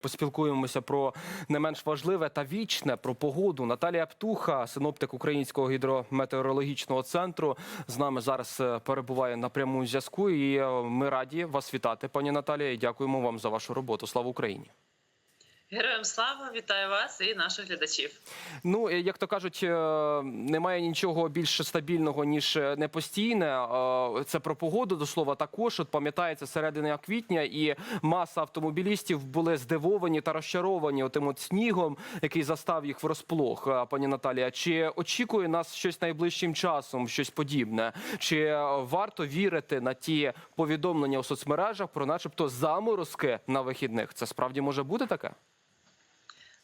Поспілкуємося про не менш важливе та вічне про погоду. Наталія Птуха, синоптик Українського гідрометеорологічного центру, з нами зараз е, перебуває на прямому зв'язку. І е, ми раді вас вітати, пані Наталія. І дякуємо вам за вашу роботу. Слава Україні! Героям слава, вітаю вас і наших глядачів. Ну е, як то кажуть, е, немає нічого більш стабільного ніж е, непостійне. Це про погоду до слова. Також от пам'ятається середина квітня, і маса автомобілістів були здивовані та розчаровані отим от снігом, який застав їх врозплох. Е, Пані Наталія, чи очікує нас щось найближчим часом, щось подібне? Чи варто вірити на ті повідомлення у соцмережах про, начебто, заморозки на вихідних? Це справді може бути таке?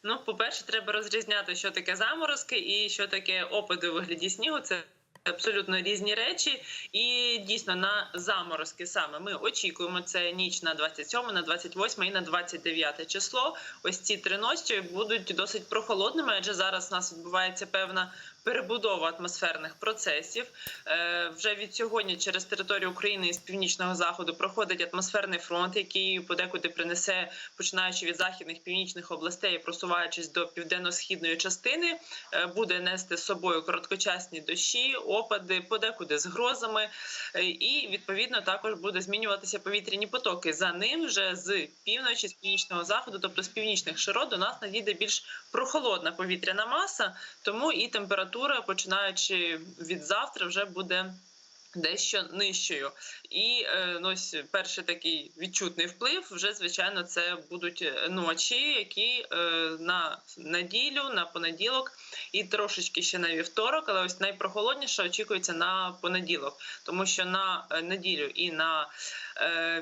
Ну, по-перше, треба розрізняти, що таке заморозки і що таке опади у вигляді снігу. Це абсолютно різні речі. І дійсно на заморозки саме ми очікуємо це ніч на 27, на 28 і на 29 число. Ось ці три ночі будуть досить прохолодними, адже зараз у нас відбувається певна. Перебудова атмосферних процесів Е, вже від сьогодні через територію України з північного заходу проходить атмосферний фронт, який подекуди принесе, починаючи від західних північних областей, просуваючись до південно-східної частини, е, буде нести з собою короткочасні дощі, опади, подекуди з грозами, Е, і відповідно також буде змінюватися повітряні потоки. За ним вже з півночі, з північного заходу, тобто з північних широт, до нас надійде більш прохолодна повітряна маса, тому і температура, починаючи від завтра, вже буде. Дещо нижчою, і е, ну, ось перший такий відчутний вплив вже звичайно це будуть е, ночі, які е, на неділю, на понеділок і трошечки ще на вівторок, але ось найпрохолодніше очікується на понеділок, тому що на е, неділю і на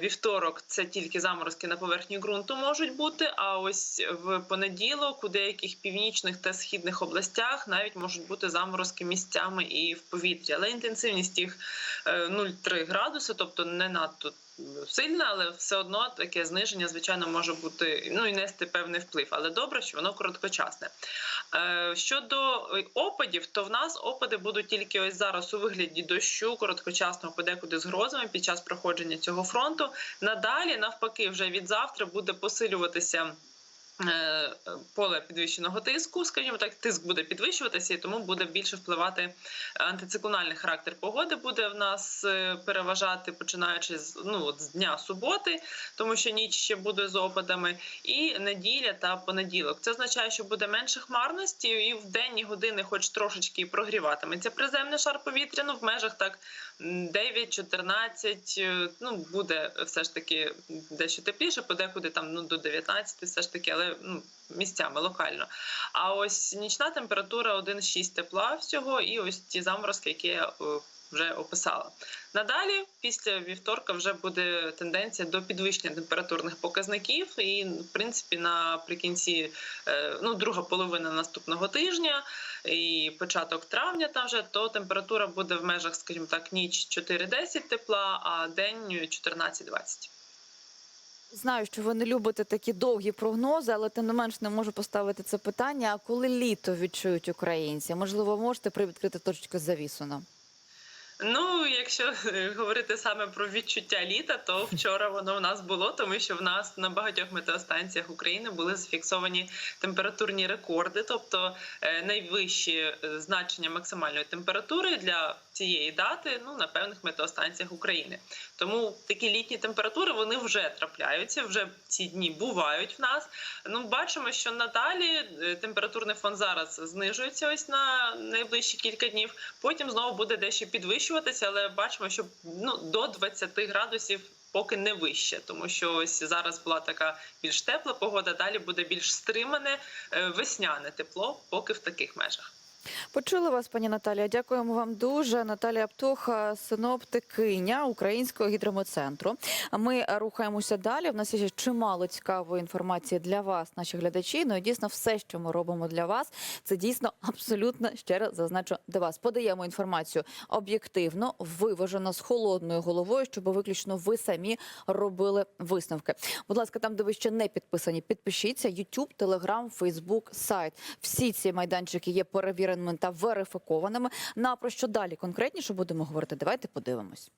вівторок це тільки заморозки на поверхні ґрунту можуть бути. А ось в понеділок у деяких північних та східних областях навіть можуть бути заморозки місцями і в повітрі, але інтенсивність їх е, 0,3 градуси, тобто не надто сильне, але все одно таке зниження, звичайно, може бути ну і нести певний вплив. Але добре, що воно короткочасне. Е, Щодо опадів, то в нас опади будуть тільки ось зараз у вигляді дощу, короткочасного подекуди з грозами під час проходження цього фронту. Надалі, навпаки, вже від завтра буде посилюватися. Е, Поле підвищеного тиску, скажімо так, тиск буде підвищуватися, і тому буде більше впливати антициклональний характер погоди. Буде в нас е, переважати починаючи з ну от з дня суботи, тому що ніч ще буде з опадами, і неділя та понеділок. Це означає, що буде менше хмарності, і в денні години, хоч трошечки прогріватиметься приземний шар повітря, ну в межах так 9-14, е, Ну буде все ж таки дещо тепліше, подекуди там ну до 19, все ж таки, але ну місцями локально. А ось нічна температура 1,6 тепла всього, і ось ті заморозки, які я е, вже описала. Надалі, після вівторка, вже буде тенденція до підвищення температурних показників, і в принципі наприкінці е, ну, друга половина наступного тижня і початок травня, там вже то температура буде в межах, скажімо так, ніч 4-10 тепла, а день 14-20. Знаю, що ви не любите такі довгі прогнози, але тим не менш не можу поставити це питання. А коли літо відчують українці? Можливо, можете привідкрити точку завісу нам? Ну, якщо е, говорити саме про відчуття літа, то вчора воно в нас було, тому що в нас на багатьох метеостанціях України були зафіксовані температурні рекорди, тобто е, найвищі е, значення максимальної температури для цієї дати ну на певних метеостанціях України. Тому такі літні температури вони вже трапляються, вже ці дні бувають в нас. Ну, бачимо, що надалі температурний фон зараз знижується ось на найближчі кілька днів. Потім знову буде дещо підвищуватися, але бачимо, що ну до 20 градусів. Поки не вище, тому що ось зараз була така більш тепла погода. Далі буде більш стримане е, весняне тепло, поки в таких межах. Почули вас, пані Наталія. Дякуємо вам дуже. Наталія Птуха, синоптикиня Українського гідрометцентру. А ми рухаємося далі. В нас є ще чимало цікавої інформації для вас, наші глядачі. Ну і дійсно, все, що ми робимо для вас, це дійсно абсолютно ще раз зазначу до вас. Подаємо інформацію об'єктивно, виважено з холодною головою, щоб виключно ви самі робили висновки. Будь ласка, там, де ви ще не підписані, підпишіться. YouTube, Telegram, Facebook, сайт. Всі ці майданчики є перевіреними та верифікованими. На про що далі конкретніше будемо говорити? Давайте подивимось.